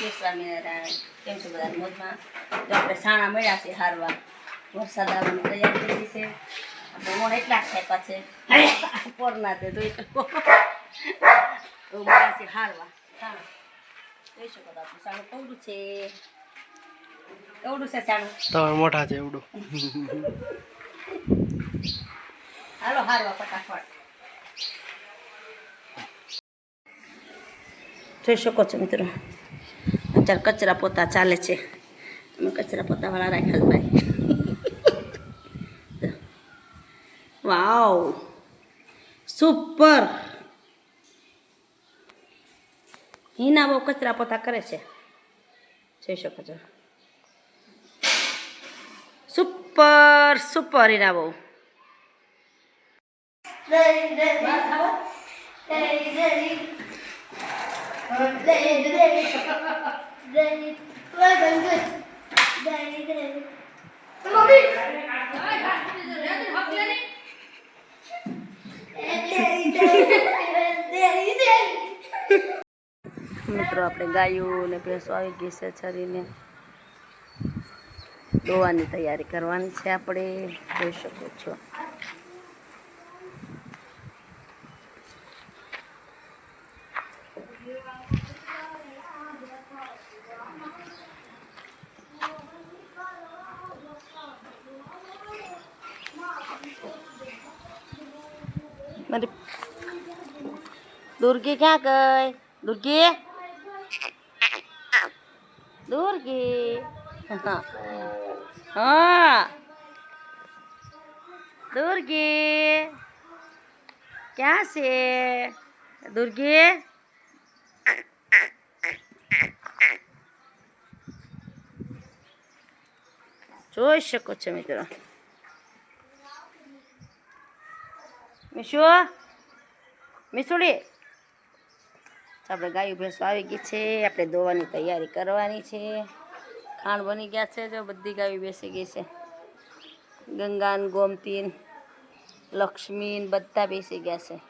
જય સ્વામિનારાયણ કેમ છો બધા મોજમાં. તો આપણે સાણા મળ્યા છે હારવા. વરસાદ આવવાની તૈયારી કરી છે. આપણે મોણ એટલા થાય પાછે. પોરના તે તો મળ્યા છે હારવા. સાણા જોઈ શકો તો આપણું સાણું કવડું છે? કવડું છે સાણું? તમે મોટા છે એવડું. હાલો હારવા ફટાફટ. જોઈ શકો છો મિત્રો. અત્યારે કચરા પોતા ચાલે છે. તમે કચરા પોતાવાળા રાખેલ ભાઈ. વાવ. સુપર. હિના બહુ કચરા પોતા કરે છે. જોઈ શકો છો. સુપર સુપર હિના બહુ. મિત્રો આપણે ગાયો ને ભેંસો આવી ગઈ છે ચરીને દોવાની તૈયારી કરવાની છે આપણે. જોઈ શકો છો મારી દુર્ગી ક્યાં ગઈ? દુર્ગી? દુર્ગી? હા. દુર્ગી? ક્યાં છે? દુર્ગી? જોઈ શકો છો મિત્રો. મિશુ? મીસુડી? આપણે ગાયું ભેંસો આવી ગઈ છે, આપણે દોવાની તૈયારી કરવાની છે. ખાંડ બની ગયા છે જો, બધી ગાયો બેસી ગઈ છે. ગંગાન ગોમતીન લક્ષ્મીન બધા બેસી ગયા છે.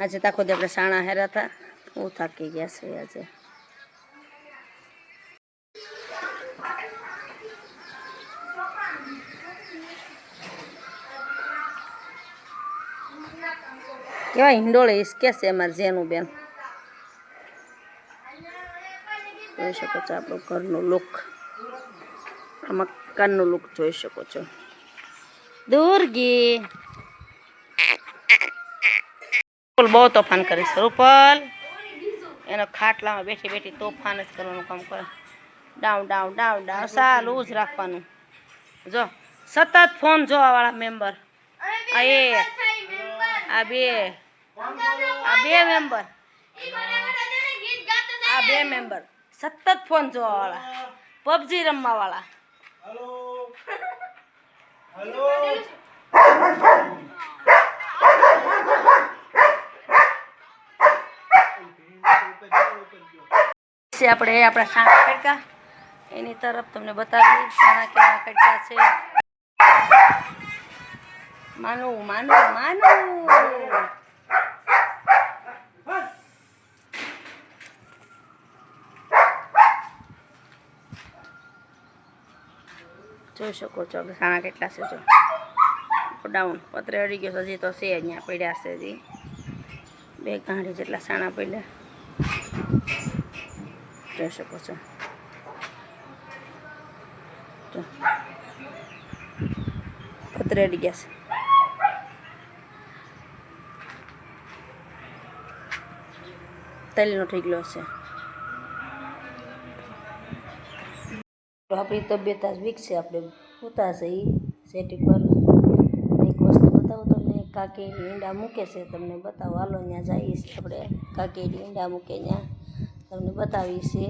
આજે તાખો આપણે સાણા હેરા હતા બહુ થાકી ગયા છે આજે. કેવાય હિંડોળે કે છે અમારે જેનું બેન. જોઈ શકો છો આપણું ઘરનું લુક આ મકાનનું લુક જોઈ શકો છો. દુર્ગી. રૂપલ બહુ તોફાન કરે છે. રૂપલ. એનો ખાટલામાં બેઠી બેઠી તોફાન જ કરવાનું કામ કરે. Down down down down. સારું જ રાખવાનું. જો, સતત ફોન જોવાવાળા મેમ્બર આ એક આ બે. આ બે મેમ્બર આ બે મેમ્બર સતત ફોન જોવાવાળા. પબજી રમવાવાળા. છે આપણે આપણા સાણા કટકા એની તરફ તમને બતાવી સાણા કેવા કટકા છે. માનું માનું માનું જોઈ શકો છો કે સાણા કેટલા છે જો. ડાઉન પતરે અડી ગયો હજી તો છે અહીંયા, પડ્યા છે હજી. બે ગાંઠી જેટલા સાણા પડ્યા. જોઈ શકો છો. પતરે અડી ગયા છે. તલનો ઠીકલો છે. આપણી તબિયત આજ વીક છે, આપણે ઉતા છે એ સેટી પર. એક વસ્તુ બતાવું તમને કાકેડી ઈંડા મૂકે છે, તમને બતાવો. હાલો ત્યાં જઈએ છીએ આપણે. કાકેડી ઈંડા મૂકે ત્યાં તમને બતાવીએ છે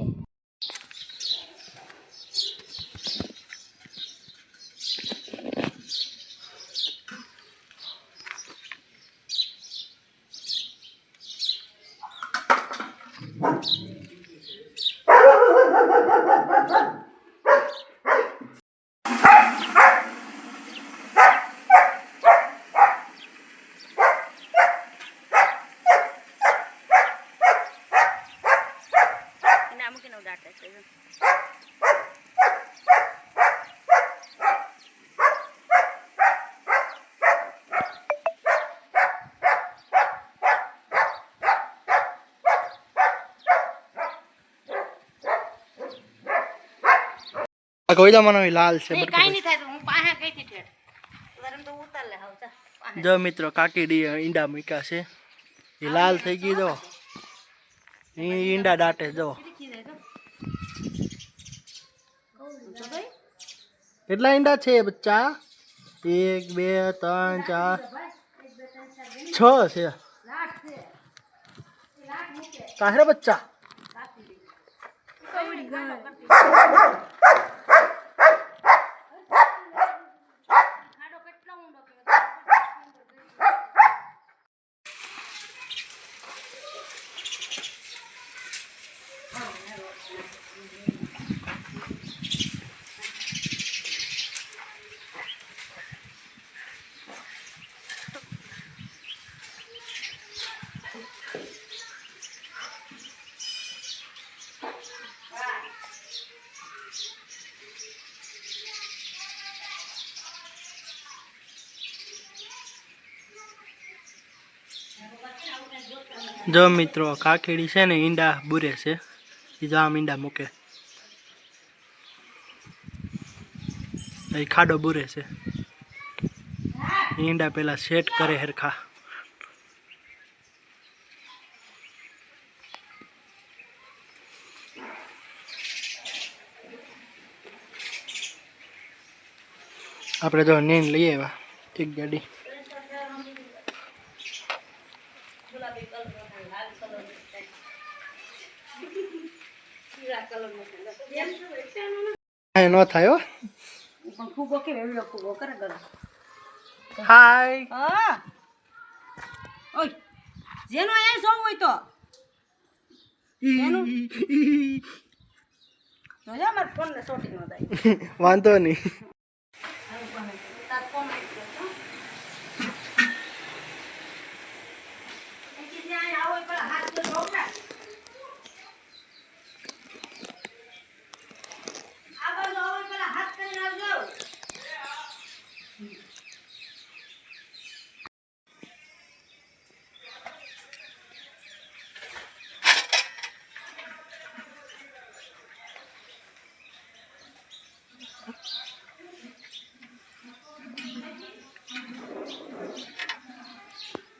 આ કોયલામાં લાલ છે નહીં, કાંઈ નહીં થાય તો હું પાસે ગઈ હતી ઠેઠ. ગરમ તો ઉતાર લે હાવ જો મિત્રો કાકીડી ઈંડા મૂક્યા છે. એ લાલ થઈ ગઈ જો. ઈંડા દાટે જો ખીચી જાય તો. જો ભાઈ. કેટલા ઈંડા છે બચ્ચા? એક બે ત્રણ ચાર છ છે. કાહરે બચ્ચા? જો મિત્રો કાકીડી છે ને ઈંડા બુરે છે, એ જો આમ ઈંડા મૂકે. એ ખાડો બુરે છે. ઈંડા પેલા સેટ કરે હરખા. આપણે જો નીન લઈ આવ્યા, એક ગાડી ગુલાબી કલરનો થાય, લાલ કલરનો થાય. પીળા કલરનો થાય. એમ શું વેચાણું નથી. હા ન થાય હો પણ ફૂગો કેવો એવડો ફૂગો કરે ગરો હાય. હા. ઓય જેનો એ જોવું હોય તો. એનું જોજો મારા ફોનને શોટિંગ ન થાય. વાંધો નહીં. તાર ફોન આવી ગયો છો. એ કીધું અહીંયા આવો એ પેલા હાથ જોઈને ઉઠા. આ બાજુ આવો એ પેલા હાથ કરીને આવજો.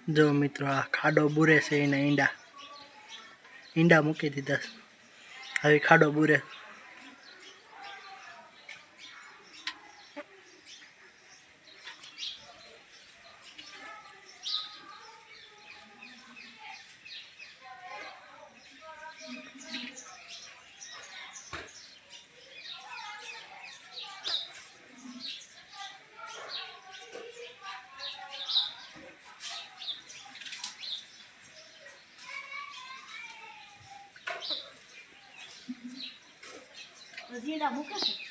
જો મિત્રો આ ખાડો બુરે છે એના ઈંડા. ઈંડા મૂકી દીધા હવે ખાડો બુરે. જીરા મૂકે છે.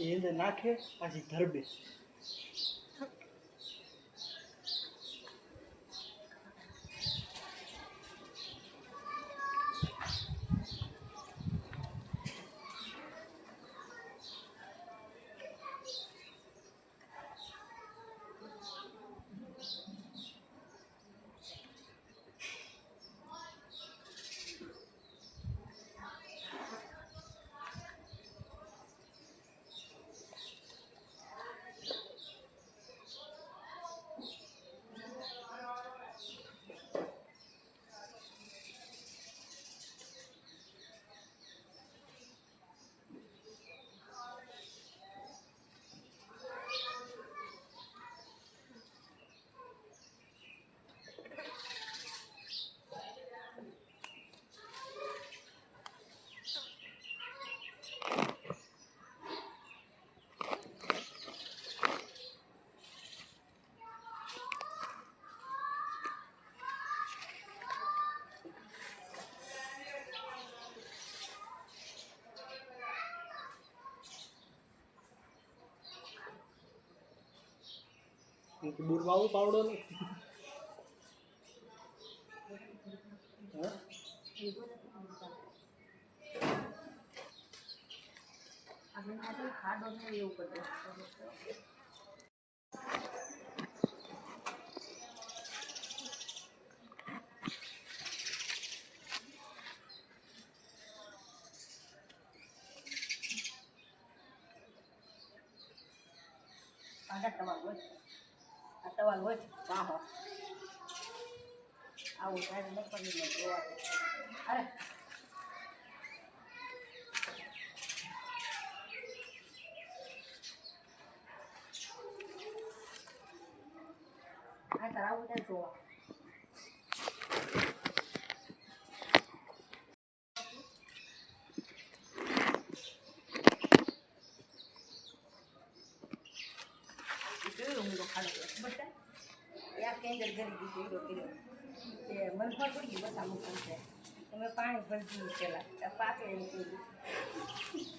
એ અંદર નાખે પાછી ધરબે બુરવાવું પાવડો ને આગળ ટવાલ ટવાલ હોય વાહો આવું ત્યારે બપોરની જોવા અરે. આ તાર આવું ત્યાં જોવા કેવો ઊંધો ખાડો કર્યો ખબર છે યા દીધું ઊંધો કર્યો તે મનફળ પડી ગયું બધા આમ છે તમે પાણી ભરી દીધું પેલા પાકે એમ કર્યું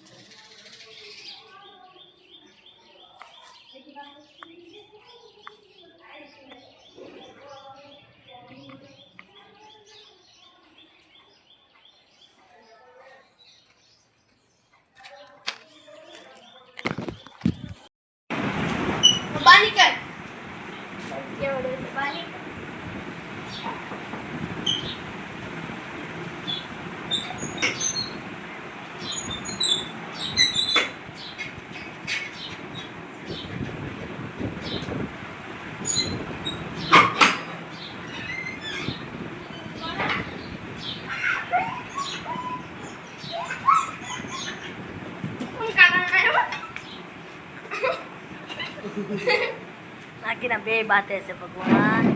બે બાતે છે ભગવાન.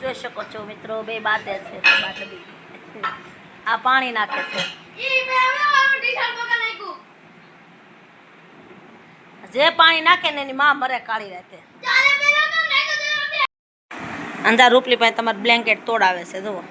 જોઈ શકો છો મિત્રો બે બાતે છે બાતે બી. આ પાણી નાખે છે. જે પાણી નાખે ને એની માં મરે કાળી રાતે. અંધાર રૂપલી પાસે તમારે બ્લેન્કેટ તોડાવે છે જુઓ.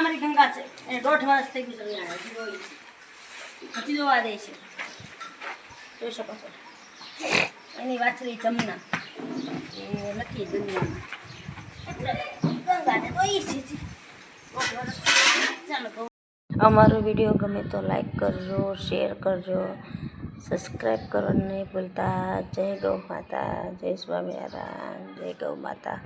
આ ગંગા છે. એને દોઢ વર્ષ થઈ ગયું છે હજી જોવા દે છે. જોઈ શકો છો. એની વાછરી જમના. એ નથી દુનિયામાં અમારો વીડિયો ગમે તો લાઈક કરજો, શેર કરજો, સબસ્ક્રાઈબ કરવાનું નહીં ભૂલતા. જય ગૌ માતા, જય સ્વામિનારાયણ, જય ગૌ માતા.